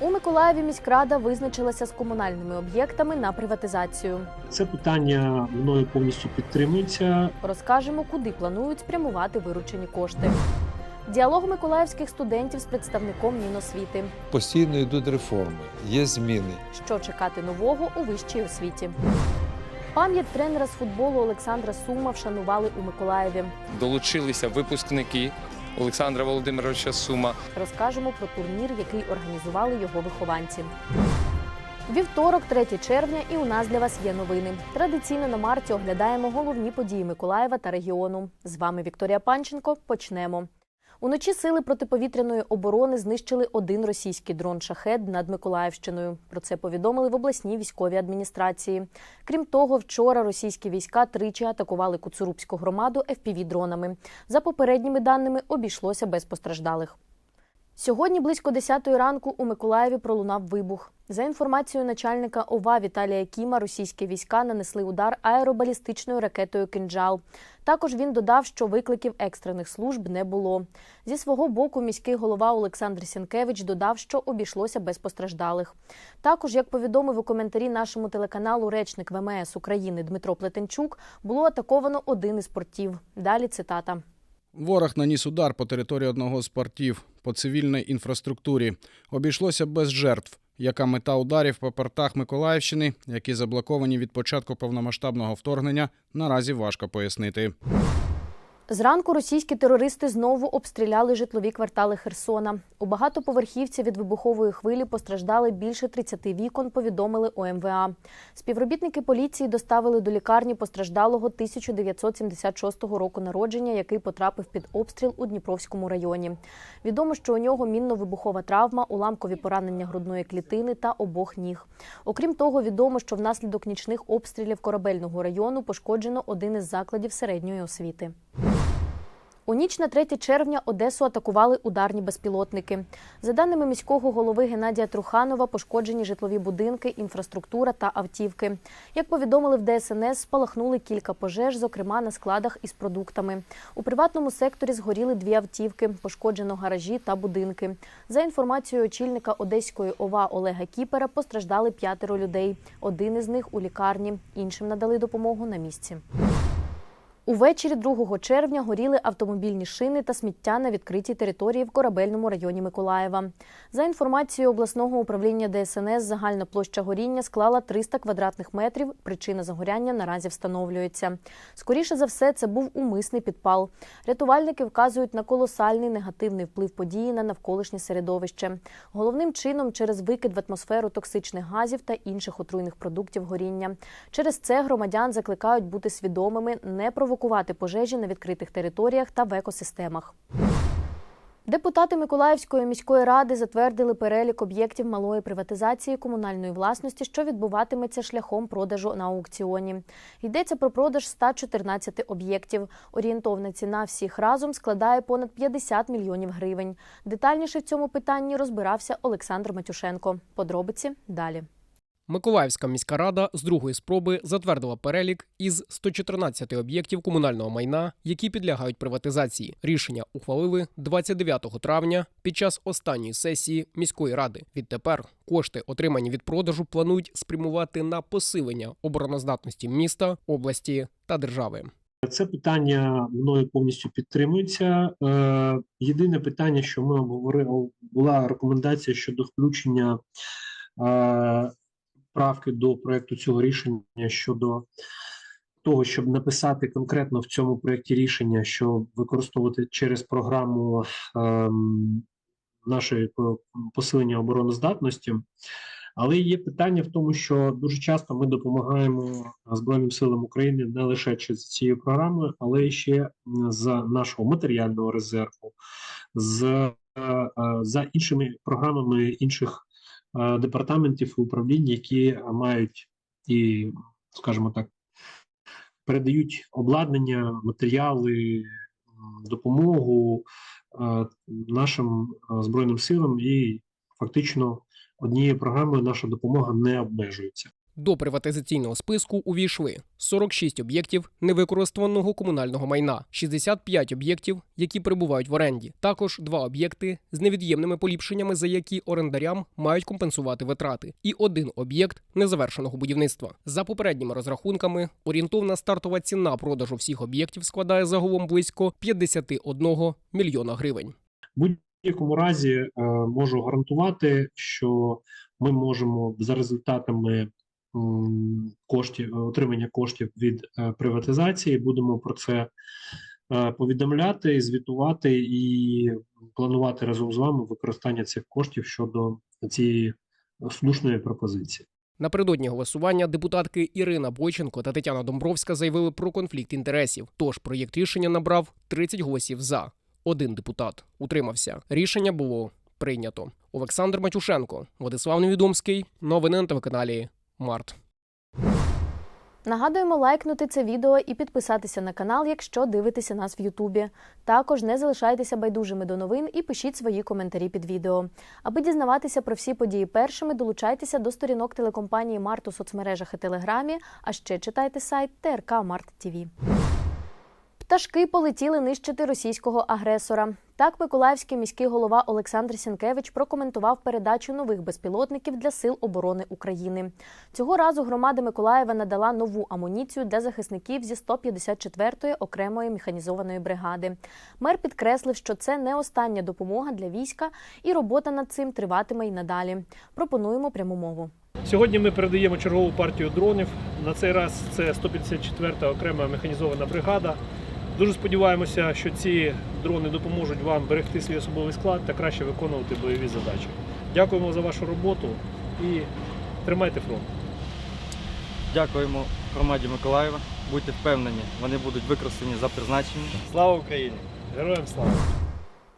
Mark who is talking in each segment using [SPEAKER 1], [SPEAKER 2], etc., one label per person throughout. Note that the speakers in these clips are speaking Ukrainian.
[SPEAKER 1] У Миколаєві міськрада визначилася з комунальними об'єктами на приватизацію.
[SPEAKER 2] Це питання мною повністю підтримується.
[SPEAKER 1] Розкажемо, куди планують спрямувати виручені кошти. Діалог миколаївських студентів з представником Міносвіти.
[SPEAKER 3] Постійно йдуть реформи, є зміни.
[SPEAKER 1] Що чекати нового у вищій освіті? Пам'ять тренера з футболу Олександра Сума вшанували у Миколаєві.
[SPEAKER 4] долучилися випускники Олександра Володимировича Сума.
[SPEAKER 1] Розкажемо про турнір, який організували його вихованці. Вівторок, 3 червня, і у нас для вас є новини. Традиційно на марті оглядаємо головні події Миколаєва та регіону. З вами Вікторія Панченко. Почнемо. Уночі сили протиповітряної оборони знищили один російський дрон шахед над Миколаївщиною. Про це повідомили в обласній військовій адміністрації. Крім того, вчора російські війська тричі атакували Куцурубську громаду fpv дронами. За попередніми даними обійшлося без постраждалих. Сьогодні близько 10 ранку у Миколаєві пролунав вибух. За інформацією начальника ОВА Віталія Кіма, російські війська нанесли удар аеробалістичною ракетою «Кинджал». Також він додав, що викликів екстрених служб не було. Зі свого боку, міський голова Олександр Сінкевич додав, що обійшлося без постраждалих. Також, як повідомив у коментарі нашому телеканалу речник ВМС України Дмитро Плетенчук, було атаковано один із портів. Далі цитата.
[SPEAKER 5] Ворог наніс удар по території одного з портів по цивільній інфраструктурі. Обійшлося без жертв. Яка мета ударів по портах Миколаївщини, які заблоковані від початку повномасштабного вторгнення, наразі важко пояснити.
[SPEAKER 1] Зранку російські терористи знову обстріляли житлові квартали Херсона. У багатоповерхівці від вибухової хвилі постраждали більше 30 вікон, повідомили ОМВА. Співробітники поліції доставили до лікарні постраждалого 1976 року народження, який потрапив під обстріл у Дніпровському районі. Відомо, що у нього мінно-вибухова травма, уламкові поранення грудної клітини та обох ніг. Окрім того, відомо, що внаслідок нічних обстрілів корабельного району пошкоджено один із закладів середньої освіти. У ніч на 3 червня Одесу атакували ударні безпілотники. За даними міського голови Геннадія Труханова, пошкоджені житлові будинки, інфраструктура та автівки. Як повідомили в ДСНС, спалахнули кілька пожеж, зокрема на складах із продуктами. У приватному секторі згоріли дві автівки, пошкоджено гаражі та будинки. За інформацією очільника Одеської ОВА Олега Кіпера, постраждали п'ятеро людей. Один із них у лікарні, іншим надали допомогу на місці. Увечері 2 червня горіли автомобільні шини та сміття на відкритій території в корабельному районі Миколаєва. За інформацією обласного управління ДСНС, загальна площа горіння склала 300 квадратних метрів. Причина загоряння наразі встановлюється. Скоріше за все, це був умисний підпал. Рятувальники вказують на колосальний негативний вплив події на навколишнє середовище. Головним чином через викид в атмосферу токсичних газів та інших отруйних продуктів горіння. Через це громадян закликають бути свідомими, не провокувати пожежі на відкритих територіях та в екосистемах. Депутати Миколаївської міської ради затвердили перелік об'єктів малої приватизації комунальної власності, що відбуватиметься шляхом продажу на аукціоні. Йдеться про продаж 114 об'єктів. Орієнтовна ціна всіх разом складає понад 50 мільйонів гривень. Детальніше в цьому питанні розбирався Олександр Матюшенко. Подробиці далі.
[SPEAKER 6] Миколаївська міська рада з другої спроби затвердила перелік із 114 об'єктів комунального майна, які підлягають приватизації. Рішення ухвалили 29 травня під час останньої сесії міської ради. Відтепер кошти, отримані від продажу, планують спрямувати на посилення обороноздатності міста, області та держави.
[SPEAKER 2] Це питання мною повністю підтримується. Е, Єдине питання, що ми обговорили, була рекомендація щодо включення е, правки до проекту цього рішення щодо того, щоб написати конкретно в цьому проєкті рішення, що використовувати через програму ем, нашої посилення обороноздатності. Але є питання в тому, що дуже часто ми допомагаємо Збройним силам України не лише через цією програмою, але ще з нашого матеріального резерву, з е, за іншими програмами інших департаментів і управлінь, які мають і, скажімо так, передають обладнання, матеріали, допомогу е, нашим е, збройним силам, і фактично однією програмою наша допомога не обмежується.
[SPEAKER 6] До приватизаційного списку увійшли 46 об'єктів невикористаного комунального майна, 65 об'єктів, які перебувають в оренді. Також два об'єкти з невід'ємними поліпшеннями, за які орендарям мають компенсувати витрати, і один об'єкт незавершеного будівництва. За попередніми розрахунками, орієнтовна стартова ціна продажу всіх об'єктів складає загалом близько 51 мільйона гривень.
[SPEAKER 2] Будь-якому разі е, можу гарантувати, що ми можемо за результатами коштів отримання коштів від е, приватизації, будемо про це е, повідомляти, звітувати і планувати разом з вами використання цих коштів щодо цієї слушної пропозиції.
[SPEAKER 6] Напередодні голосування депутатки Ірина Бойченко та Тетяна Домбровська заявили про конфлікт інтересів. Тож проєкт рішення набрав 30 голосів за. Один депутат утримався. Рішення було прийнято. Олександр Матюшенко, Владислав Невідомський. Новини на телеканалі Март.
[SPEAKER 1] Нагадуємо лайкнути це відео і підписатися на канал, якщо дивитеся нас в Ютубі. Також не залишайтеся байдужими до новин і пишіть свої коментарі під відео. Аби дізнаватися про всі події першими, долучайтеся до сторінок телекомпанії Март у соцмережах і Телеграмі, а ще читайте сайт ТРК Март ТІВІ. Пташки полетіли нищити російського агресора. Так, Миколаївський міський голова Олександр Сінкевич прокоментував передачу нових безпілотників для сил оборони України. Цього разу громада Миколаєва надала нову амуніцію для захисників зі 154-ї окремої механізованої бригади. Мер підкреслив, що це не остання допомога для війська, і робота над цим триватиме й надалі. Пропонуємо пряму мову.
[SPEAKER 7] Сьогодні ми передаємо чергову партію дронів. На цей раз це 154-та окрема механізована бригада. Дуже сподіваємося, що ці дрони допоможуть вам берегти свій особовий склад та краще виконувати бойові задачі. Дякуємо за вашу роботу і тримайте фронт.
[SPEAKER 8] Дякуємо громаді Миколаєва. Будьте впевнені, вони будуть використані за призначенням. Слава Україні!
[SPEAKER 7] Героям слава!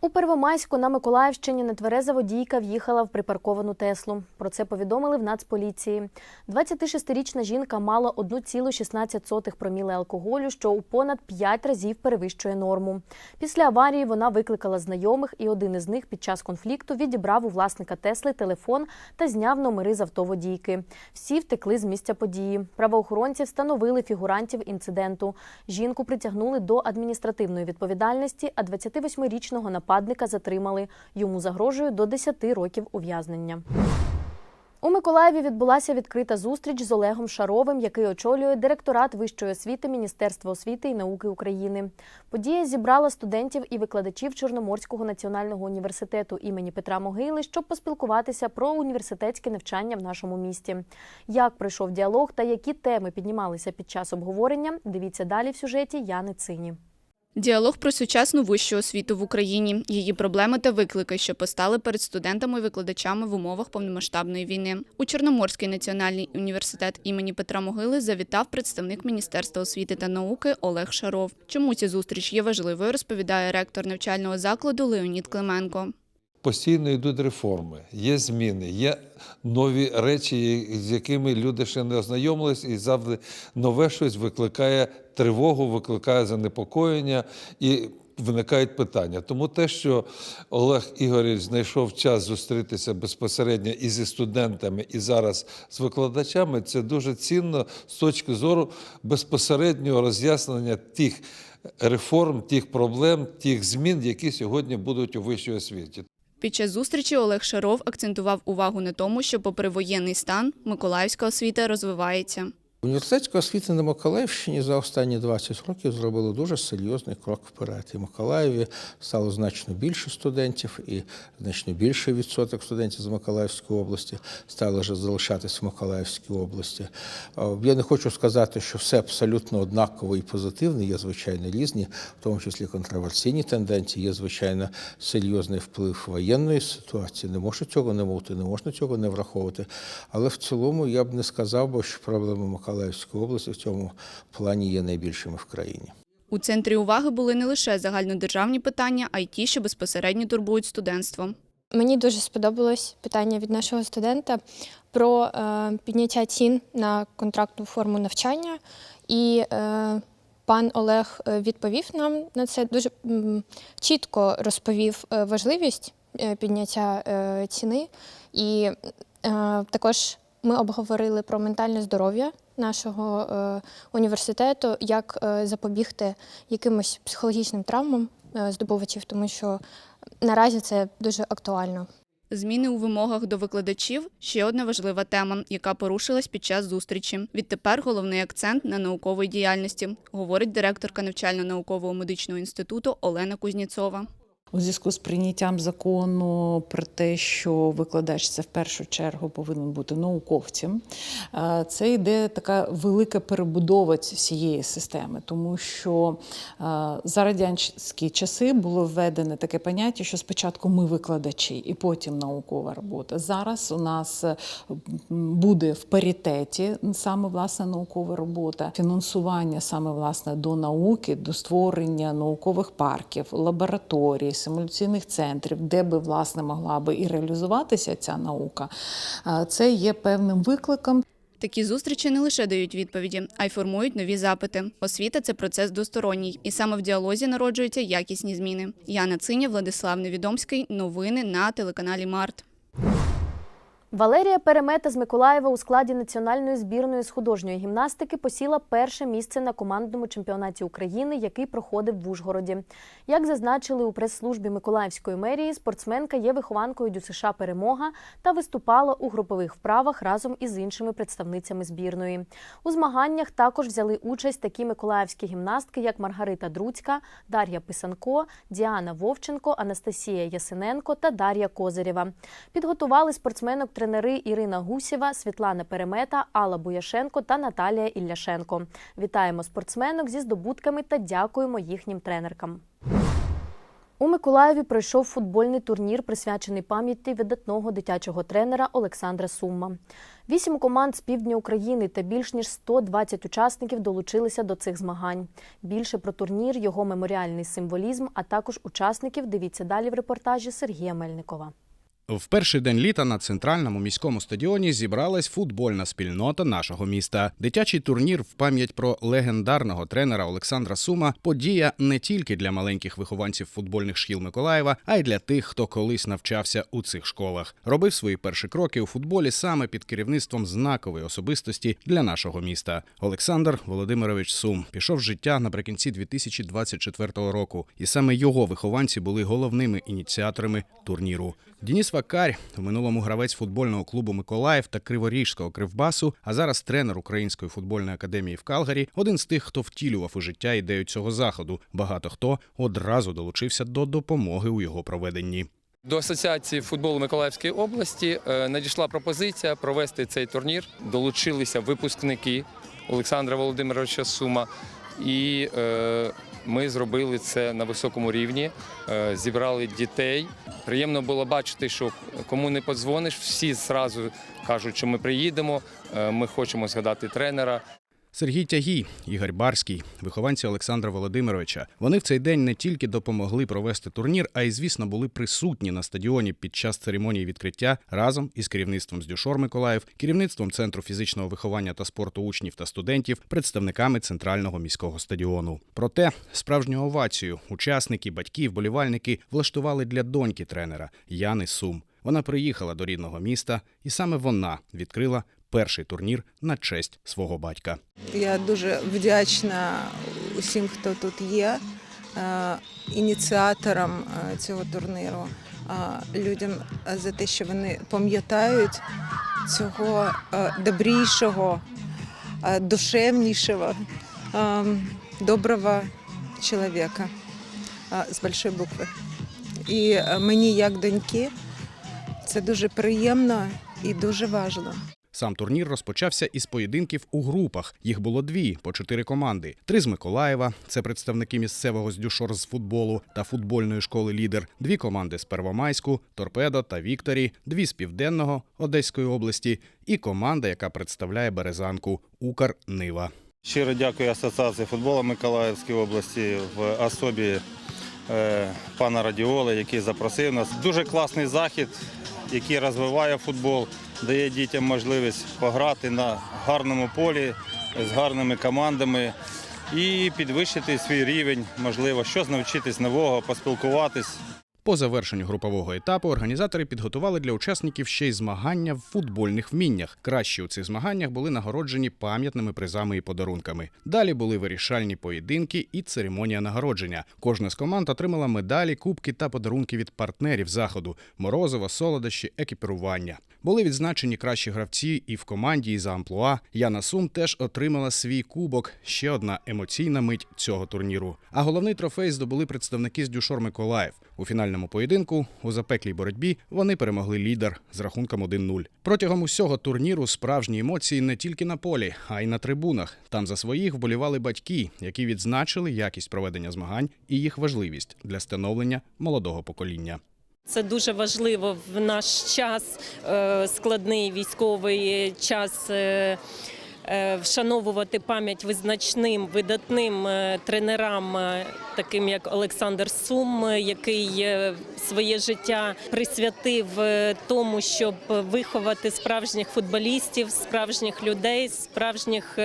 [SPEAKER 1] У Первомайську на Миколаївщині нетвереза водійка в'їхала в припарковану Теслу. Про це повідомили в Нацполіції. 26-річна жінка мала 1,16 проміли алкоголю, що у понад 5 разів перевищує норму. Після аварії вона викликала знайомих, і один із них під час конфлікту відібрав у власника Тесли телефон та зняв номери з автоводійки. Всі втекли з місця події. Правоохоронці встановили фігурантів інциденту. Жінку притягнули до адміністративної відповідальності, а 28-річного нападника затримали. Йому загрожує до 10 років ув'язнення. У Миколаєві відбулася відкрита зустріч з Олегом Шаровим, який очолює директорат вищої освіти Міністерства освіти і науки України. Подія зібрала студентів і викладачів Чорноморського національного університету імені Петра Могили, щоб поспілкуватися про університетське навчання в нашому місті. Як пройшов діалог та які теми піднімалися під час обговорення, дивіться далі в сюжеті Яни Цині.
[SPEAKER 9] Діалог про сучасну вищу освіту в Україні, її проблеми та виклики, що постали перед студентами і викладачами в умовах повномасштабної війни. У Чорноморський національний університет імені Петра Могили завітав представник Міністерства освіти та науки Олег Шаров. Чому ця зустріч є важливою, розповідає ректор навчального закладу Леонід Клименко.
[SPEAKER 3] Постійно йдуть реформи, є зміни, є нові речі, з якими люди ще не ознайомились, і завжди нове щось викликає тривогу, викликає занепокоєння і виникають питання. Тому те, що Олег Ігорівич знайшов час зустрітися безпосередньо і зі студентами, і зараз з викладачами, це дуже цінно з точки зору безпосереднього роз'яснення тих реформ, тих проблем, тих змін, які сьогодні будуть у вищій освіті.
[SPEAKER 9] Під час зустрічі Олег Шаров акцентував увагу на тому, що, попри воєнний стан, миколаївська освіта розвивається.
[SPEAKER 10] Університетська освіта на Миколаївщині за останні 20 років зробила дуже серйозний крок вперед. І в Миколаєві стало значно більше студентів, і значно більший відсоток студентів з Миколаївської області стали вже залишатись в Миколаївській області. Е, Я не хочу сказати, що все абсолютно однаково і позитивне. Є звичайно різні, в тому числі контроверсійні тенденції. Є звичайно серйозний вплив воєнної ситуації. Не можна цього не бути, не можна цього не враховувати. Але в цілому я б не сказав, що проблеми Миколаївської області в цьому плані є найбільшими в країні.
[SPEAKER 9] У центрі уваги були не лише загальнодержавні питання, а й ті, що безпосередньо турбують студентство.
[SPEAKER 11] Мені дуже сподобалось питання від нашого студента про е, підняття цін на контрактну форму навчання, і е, пан Олег е, відповів нам на це дуже м, чітко розповів важливість підняття е, ціни, і е, також Ми обговорили про ментальне здоров'я нашого е, університету, як е, запобігти якимось психологічним травмам е, здобувачів, тому що наразі це дуже актуально.
[SPEAKER 9] Зміни у вимогах до викладачів ще одна важлива тема, яка порушилась під час зустрічі. Відтепер головний акцент на науковій діяльності, говорить директорка навчально-наукового медичного інституту Олена Кузніцова.
[SPEAKER 12] У зв'язку з прийняттям закону про те, що викладач це в першу чергу повинен бути науковцем, е, це йде така велика перебудова всієї системи, тому що е, за радянські часи було введене таке поняття, що спочатку ми викладачі і потім наукова робота. Зараз у нас е, буде в паритеті саме власне наукова робота, фінансування саме власне до науки, до створення наукових парків, лабораторій, симуляційних центрів, де би власне могла би і реалізуватися ця наука. Це є певним викликом.
[SPEAKER 9] Такі зустрічі не лише дають відповіді, а й формують нові запити. Освіта це процес двосторонній, і саме в діалозі народжуються якісні зміни. Яна Циня, Владислав Невідомський. Новини на телеканалі Март.
[SPEAKER 1] Валерія Перемета з Миколаєва у складі національної збірної з художньої гімнастики посіла перше місце на командному чемпіонаті України, який проходив в Ужгороді. Як зазначили у прес-службі Миколаївської мерії, спортсменка є вихованкою ДЮСШ Перемога та виступала у групових вправах разом із іншими представницями збірної. У змаганнях також взяли участь такі миколаївські гімнастки, як Маргарита Друцька, Дар'я Писанко, Діана Вовченко, Анастасія Ясиненко та Дар'я Козирєва. Підготували спортсменок тренери Ірина Гусєва, Світлана Перемета, Алла Буяшенко та Наталія Ілляшенко. Вітаємо спортсменок зі здобутками та дякуємо їхнім тренеркам. У Миколаєві пройшов футбольний турнір, присвячений пам'яті видатного дитячого тренера Олександра Сумма. Вісім команд з півдня України та більш ніж 120 учасників долучилися до цих змагань. Більше про турнір, його меморіальний символізм, а також учасників дивіться далі в репортажі Сергія Мельникова.
[SPEAKER 5] В перший день літа на центральному міському стадіоні зібралась футбольна спільнота нашого міста. Дитячий турнір в пам'ять про легендарного тренера Олександра Сума подія не тільки для маленьких вихованців футбольних шкіл Миколаєва, а й для тих, хто колись навчався у цих школах. Робив свої перші кроки у футболі саме під керівництвом знакової особистості для нашого міста. Олександр Володимирович Сум пішов з життя наприкінці 2024 року, і саме його вихованці були головними ініціаторами турніру. Дініс Вакарь в минулому гравець футбольного клубу Миколаїв та Криворіжського Кривбасу, а зараз тренер Української футбольної академії в Калгарі, один з тих, хто втілював у життя ідею цього заходу. Багато хто одразу долучився до допомоги у його проведенні.
[SPEAKER 4] До Асоціації футболу Миколаївської області е, надійшла пропозиція провести цей турнір. Долучилися випускники Олександра Володимировича Сума, і е, ми зробили це на високому рівні. е, Зібрали дітей. Приємно було бачити, що кому не подзвониш, всі зразу кажуть, що ми приїдемо. е, Ми хочемо згадати тренера.
[SPEAKER 5] Сергій Тягій, Ігор Барський, вихованці Олександра Володимировича. Вони в цей день не тільки допомогли провести турнір, а й, звісно, були присутні на стадіоні під час церемонії відкриття разом із керівництвом з Дюшор Миколаїв, керівництвом Центру фізичного виховання та спорту учнів та студентів, представниками центрального міського стадіону. Проте справжню овацію учасники, батьки, вболівальники влаштували для доньки тренера Яни Сум. Вона приїхала до рідного міста, і саме вона відкрила перший турнір на честь свого батька.
[SPEAKER 13] Я дуже вдячна усім, хто тут є, е, ініціаторам е, цього турніру, е, людям за те, що вони пам'ятають цього добрішого, душевнішого, доброго чоловіка з большої букви. І мені, як доньки, це дуже приємно і дуже важливо.
[SPEAKER 5] Сам турнір розпочався із поєдинків у групах. Їх було дві по чотири команди: три з Миколаєва, це представники місцевого з Дюшор з футболу та футбольної школи Лідер, дві команди з Первомайську, Торпедо та Вікторі, дві з Південного Одеської області, і команда, яка представляє Березанку Укр Нива.
[SPEAKER 14] Щиро дякую Асоціації футболу Миколаївської області в особі е, пана Радіоли, який запросив нас. Дуже класний захід, який розвиває футбол, дає дітям можливість пограти на гарному полі з гарними командами і підвищити свій рівень, можливо, щось навчитись нового, поспілкуватись.
[SPEAKER 5] По завершенню групового етапу організатори підготували для учасників ще й змагання в футбольних вміннях. Кращі у цих змаганнях були нагороджені пам'ятними призами і подарунками. Далі були вирішальні поєдинки і церемонія нагородження. Кожна з команд отримала медалі, кубки та подарунки від партнерів заходу: морозиво, солодощі, екіпірування. Були відзначені кращі гравці і в команді, і за амплуа. Яна Сум теж отримала свій кубок. Ще одна емоційна мить цього турніру. А головний трофей здобули представники з Дюшор Миколаїв. У фінальному поєдинку у запеклій боротьбі вони перемогли лідер з рахунком 1-0. Протягом усього турніру справжні емоції не тільки на полі, а й на трибунах. Там за своїх вболівали батьки, які відзначили якість проведення змагань і їх важливість для становлення молодого покоління.
[SPEAKER 15] Це дуже важливо в наш час, е, складний військовий час. Е, Вшановувати пам'ять визначним видатним е, тренерам, е, таким як Олександр Сум, який своє життя присвятив тому, щоб виховати справжніх футболістів, справжніх людей, справжніх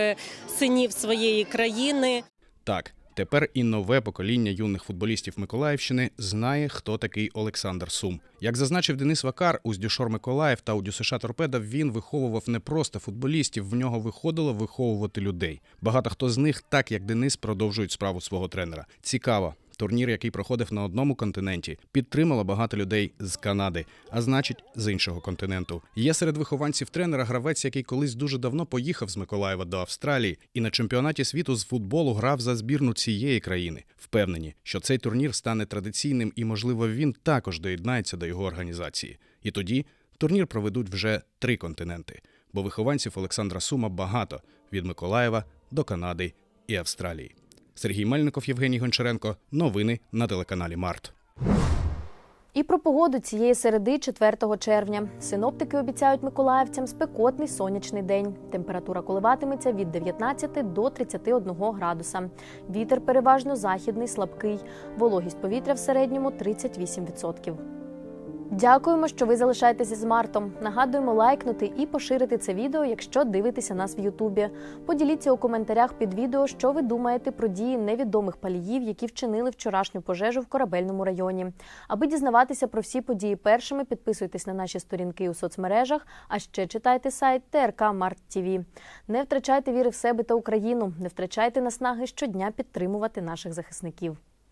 [SPEAKER 15] синів своєї країни.
[SPEAKER 5] Так, тепер і нове покоління юних футболістів Миколаївщини знає, хто такий Олександр Сум. Як зазначив Денис Вакар, у Здюшор Миколаїв та у Дюсиша Торпеда він виховував не просто футболістів, в нього виходило виховувати людей. Багато хто з них, так як Денис, продовжують справу свого тренера. Цікаво. Турнір, який проходив на одному континенті, підтримало багато людей з Канади, а значить, з іншого континенту. Є серед вихованців тренера гравець, який колись дуже давно поїхав з Миколаєва до Австралії і на чемпіонаті світу з футболу грав за збірну цієї країни. Впевнені, що цей турнір стане традиційним і, можливо, він також доєднається до його організації. І тоді турнір проведуть вже три континенти, бо вихованців Олександра Сума багато від Миколаєва до Канади і Австралії. Сергій Мельников, Євгеній Гончаренко. Новини на телеканалі Март.
[SPEAKER 1] І про погоду цієї середи 4 червня. Синоптики обіцяють миколаївцям спекотний сонячний день. Температура коливатиметься від 19 до 31 градуса. Вітер переважно західний, слабкий. Вологість повітря в середньому 38%. Дякуємо, що ви залишаєтеся з Мартом. Нагадуємо лайкнути і поширити це відео, якщо дивитеся нас в Ютубі. Поділіться у коментарях під відео, що ви думаєте про дії невідомих паліїв, які вчинили вчорашню пожежу в корабельному районі. Аби дізнаватися про всі події першими, підписуйтесь на наші сторінки у соцмережах, а ще читайте сайт ТРК Март ТІВІ. Не втрачайте віри в себе та Україну, не втрачайте наснаги щодня підтримувати наших захисників.